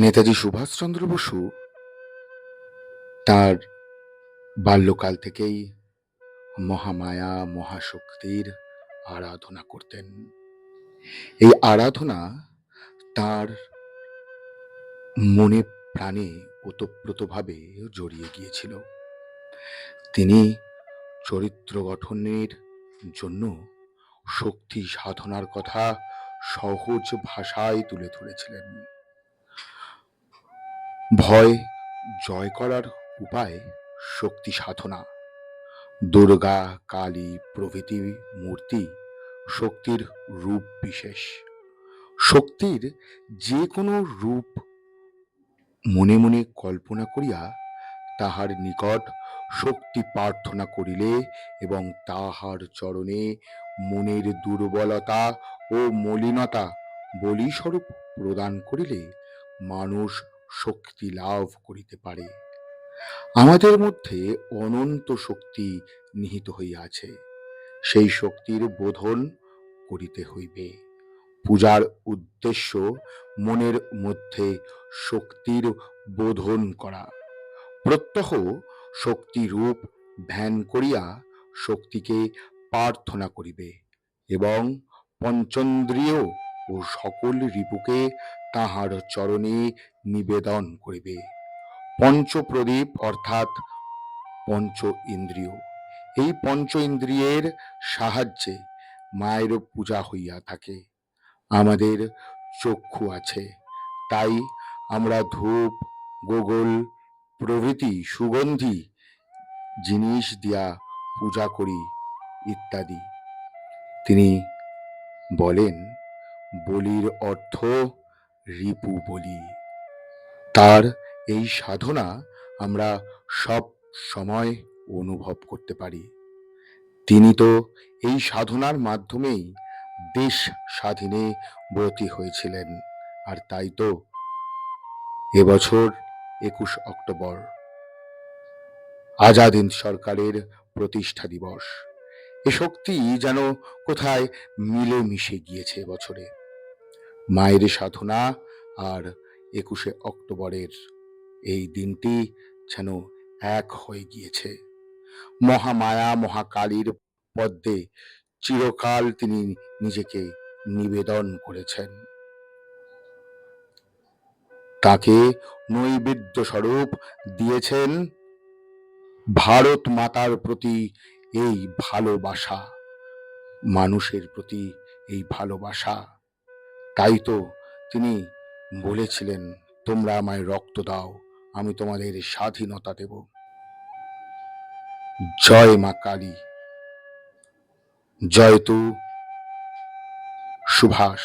নেতাজি সুভাষচন্দ্র বসু তার বাল্যকাল থেকেই মহামায়া, মহাশক্তির আরাধনা করতেন। এই আরাধনা তার মনে প্রাণে ওতপ্রোতভাবে জড়িয়ে গিয়েছিল। তিনি চরিত্র গঠনের জন্য শক্তি সাধনার কথা সহজ ভাষায় তুলে ধরেছিলেন। ভয়, জয় করার উপায় শক্তি সাধনা। দুর্গা, কালী প্রভৃতি মূর্তি শক্তির রূপ বিশেষ। শক্তির যে কোনো রূপ মনে মনে কল্পনা করিয়া তাহার নিকট শক্তি প্রার্থনা করিলে এবং তাহার চরণে মনের দুর্বলতা ও মলিনতা বলিস্বরূপ প্রদান করিলে মানুষ শক্তি লাভ করিতে পারে। আমাদের মধ্যে অনন্ত শক্তি নিহিত হইয়াছে। সেই শক্তির বোধন করিতে হইবে। পূজার উদ্দেশ্য মনের মধ্যে শক্তির বোধন করা। প্রত্যহ শক্তি রূপ ধ্যান করিয়া শক্তিকে প্রার্থনা করিবে এবং পঞ্চন্দ্রিয় ও সকল রিপুকে তাহার চরণে নিবেদন করিবে। পঞ্চপ্রদীপ অর্থাৎ পঞ্চ ইন্দ্রিয় এই পঞ্চ ইন্দ্রিয়ের সাহায্যে মায়ের পূজা হইয়া থাকে। আমাদের চক্ষু আছে। তাই আমরা ধূপ, গোগল প্রভৃতি সুগন্ধি, জিনিস দিয়া পূজা করি ইত্যাদি। তিনি বলেন বলির অর্থ রিপু বলি। তার এই সাধনা আমরা সব সময় অনুভব করতে পারি। তিনি তো এই সাধনার মাধ্যমেই দেশ স্বাধীনে ব্রতী হয়েছিলেন, আর তাই তো এবছর একুশ অক্টোবর। আজাদ হিন্দ সরকারের প্রতিষ্ঠা দিবস। এ শক্তি যেন কোথায় মিলে মিশে গিয়েছে এবছরে। মায়ের সাধনা আর একুশে অক্টোবরের এই দিনটি যেন এক হয়ে গিয়েছে। মহামায়া মহাকালীর পদ্মে চিরকাল তিনি নিজেকে নিবেদন করেছেন। তাকে নৈবেদ্য স্বরূপ দিয়েছেন ভারত মাতার প্রতি এই ভালোবাসা। মানুষের প্রতি এই ভালোবাসা। তাই তো তিনি বলেছিলেন, তোমরা আমায় রক্ত দাও, আমি তোমাদের স্বাধীনতা দেব। জয় মা কালী। জয় তু। সুভাষ।